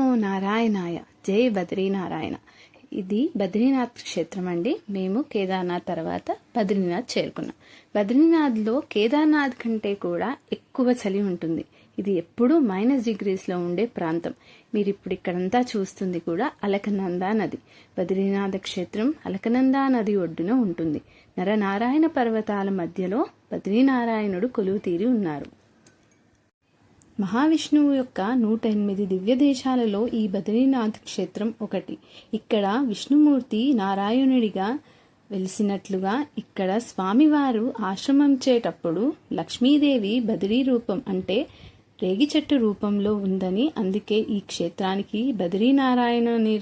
నమో నారాయణాయ. జై బద్రీనారాయణ. ఇది బద్రీనాథ్ క్షేత్రం అండి. మేము కేదార్నాథ్ తర్వాత బద్రీనాథ్ చేరుకున్నాం. బద్రీనాథ్లో కేదార్నాథ్ కంటే కూడా ఎక్కువ చలి ఉంటుంది. ఇది ఎప్పుడూ మైనస్ డిగ్రీస్లో ఉండే ప్రాంతం. మీరు ఇప్పుడు ఇక్కడంతా చూస్తుంది కూడా అలకనందా నది. బద్రీనాథ క్షేత్రం అలకనందా నది ఒడ్డున ఉంటుంది. నరనారాయణ పర్వతాల మధ్యలో బద్రీనారాయణుడు కొలువు తీరి ఉన్నారు. మహావిష్ణువు యొక్క నూట ఎనిమిది దివ్య దేశాలలో ఈ బద్రీనాథ్ క్షేత్రం ఒకటి. ఇక్కడ విష్ణుమూర్తి నారాయణుడిగా వెలిసినట్లుగా ఇక్కడ స్వామివారు ఆశ్రమించేటప్పుడు లక్ష్మీదేవి బదిరీ రూపం అంటే రేగి చెట్టు రూపంలో ఉందని అందుకే ఈ క్షేత్రానికి బద్రీనారాయణ అనే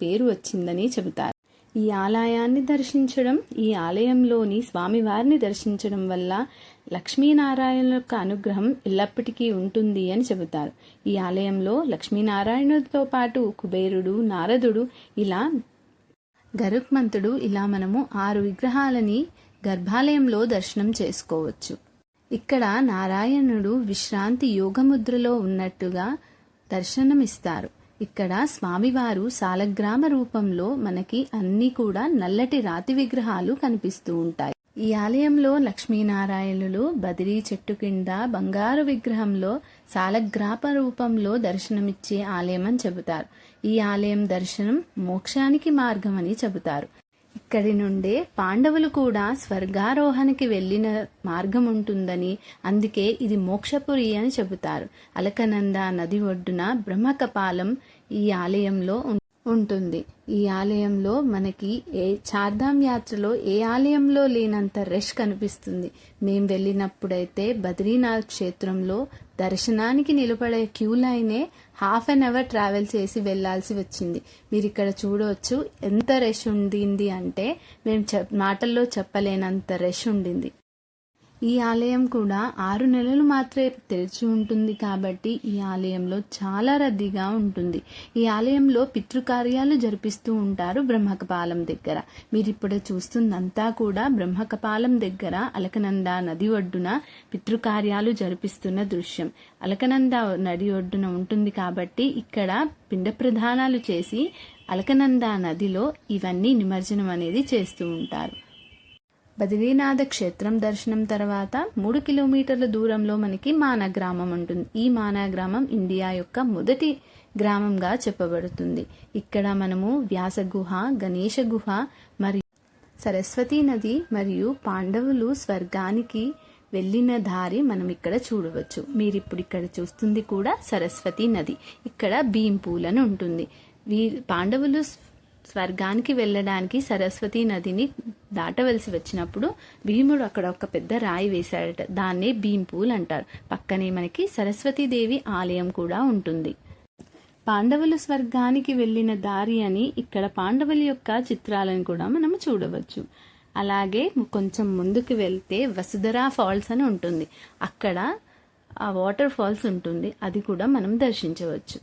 పేరు వచ్చిందని చెబుతారు. ఈ ఆలయాన్ని దర్శించడం ఈ ఆలయంలోని స్వామివారిని దర్శించడం వల్ల లక్ష్మీనారాయణ యొక్క అనుగ్రహం ఎల్లప్పటికీ ఉంటుంది అని చెబుతారు. ఈ ఆలయంలో లక్ష్మీనారాయణుడితో పాటు కుబేరుడు నారదుడు ఇలా గరుక్మంతుడు ఇలా మనము ఆరు విగ్రహాలని గర్భాలయంలో దర్శనం చేసుకోవచ్చు. ఇక్కడ నారాయణుడు విశ్రాంతి యోగముద్రలో ఉన్నట్టుగా దర్శనమిస్తారు. ఇక్కడ స్వామివారు సాలగ్రామ రూపంలో మనకి అన్ని కూడా నల్లటి రాతి విగ్రహాలు కనిపిస్తూ ఉంటాయి. ఈ ఆలయంలో లక్ష్మీనారాయణులు బదిరీ చెట్టు కింద బంగారు విగ్రహంలో సాలగ్రాప రూపంలో దర్శనమిచ్చే ఆలయం అని చెబుతారు. ఈ ఆలయం దర్శనం మోక్షానికి మార్గం అని చెబుతారు. ఇక్కడి నుండే పాండవులు కూడా స్వర్గారోహణకి వెళ్ళిన మార్గం ఉంటుందని అందుకే ఇది మోక్షపురి అని చెబుతారు. అలకనంద నది ఒడ్డున బ్రహ్మకపాలం ఈ ఆలయంలో ఉంటుంది. ఈ ఆలయంలో మనకి ఏ చార్ధామ్ యాత్రలో ఏ ఆలయంలో లేనంత రష్ కనిపిస్తుంది. మేము వెళ్ళినప్పుడైతే బద్రీనాథ్ క్షేత్రంలో దర్శనానికి నిలబడే క్యూ లైనే హాఫ్ అన్ అవర్ ట్రావెల్ చేసి వెళ్ళాల్సి వచ్చింది. మీరు ఇక్కడ చూడవచ్చు ఎంత రష్ ఉండింది అంటే మేము మాటల్లో చెప్పలేనంత రష్ ఉండింది. ఈ ఆలయం కూడా ఆరు నెలలు మాత్రమే తెరిచి ఉంటుంది కాబట్టి ఈ ఆలయంలో చాలా రద్దీగా ఉంటుంది. ఈ ఆలయంలో పితృకార్యాలు జరిపిస్తూ ఉంటారు బ్రహ్మకపాలం దగ్గర. మీరు ఇప్పుడు చూస్తుందంతా కూడా బ్రహ్మకపాలం దగ్గర అలకనంద నది ఒడ్డున పితృకార్యాలు జరిపిస్తున్న దృశ్యం. అలకనంద నది ఒడ్డున ఉంటుంది కాబట్టి ఇక్కడ పిండ ప్రధానాలు చేసి అలకనంద నదిలో ఇవన్నీ నిమజ్జనం అనేది చేస్తూ ఉంటారు. బద్రీనాథ క్షేత్రం దర్శనం తర్వాత మూడు కిలోమీటర్ల దూరంలో మనకి మానా గ్రామం ఉంటుంది. ఈ మానా గ్రామం ఇండియా యొక్క మొదటి గ్రామంగా చెప్పబడుతుంది. ఇక్కడ మనము వ్యాస గుహ గణేష గుహ మరియు సరస్వతీ నది మరియు పాండవులు స్వర్గానికి వెళ్ళిన దారి మనం ఇక్కడ చూడవచ్చు. మీరు ఇప్పుడు ఇక్కడ చూస్తుంది కూడా సరస్వతి నది. ఇక్కడ భీంపూలను ఉంటుంది. వీ పాండవులు స్వర్గానికి వెళ్ళడానికి సరస్వతి నదిని దాటవలసి వచ్చినప్పుడు భీముడు అక్కడ ఒక పెద్ద రాయి వేశాడట. దాన్నే భీంపూల్ అంటారు. పక్కనే మనకి సరస్వతీదేవి ఆలయం కూడా ఉంటుంది. పాండవులు స్వర్గానికి వెళ్ళిన దారి అని ఇక్కడ పాండవుల యొక్క చిత్రాలను కూడా మనం చూడవచ్చు. అలాగే కొంచెం ముందుకు వెళ్తే వసుధరా ఫాల్స్ అని ఉంటుంది. అక్కడ ఆ వాటర్ ఫాల్స్ ఉంటుంది. అది కూడా మనం దర్శించవచ్చు.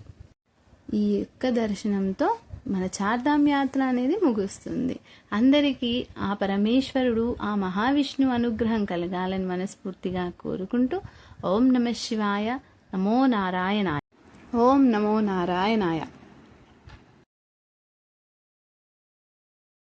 ఈ యొక్క దర్శనంతో మన చార్ధామ్ యాత్ర అనేది ముగుస్తుంది. అందరికీ ఆ పరమేశ్వరుడు ఆ మహావిష్ణు అనుగ్రహం కలగాలని మనస్ఫూర్తిగా కోరుకుంటూ ఓం నమ శివాయ నమో నారాయణాయ. ఓం నమో నారాయణాయ.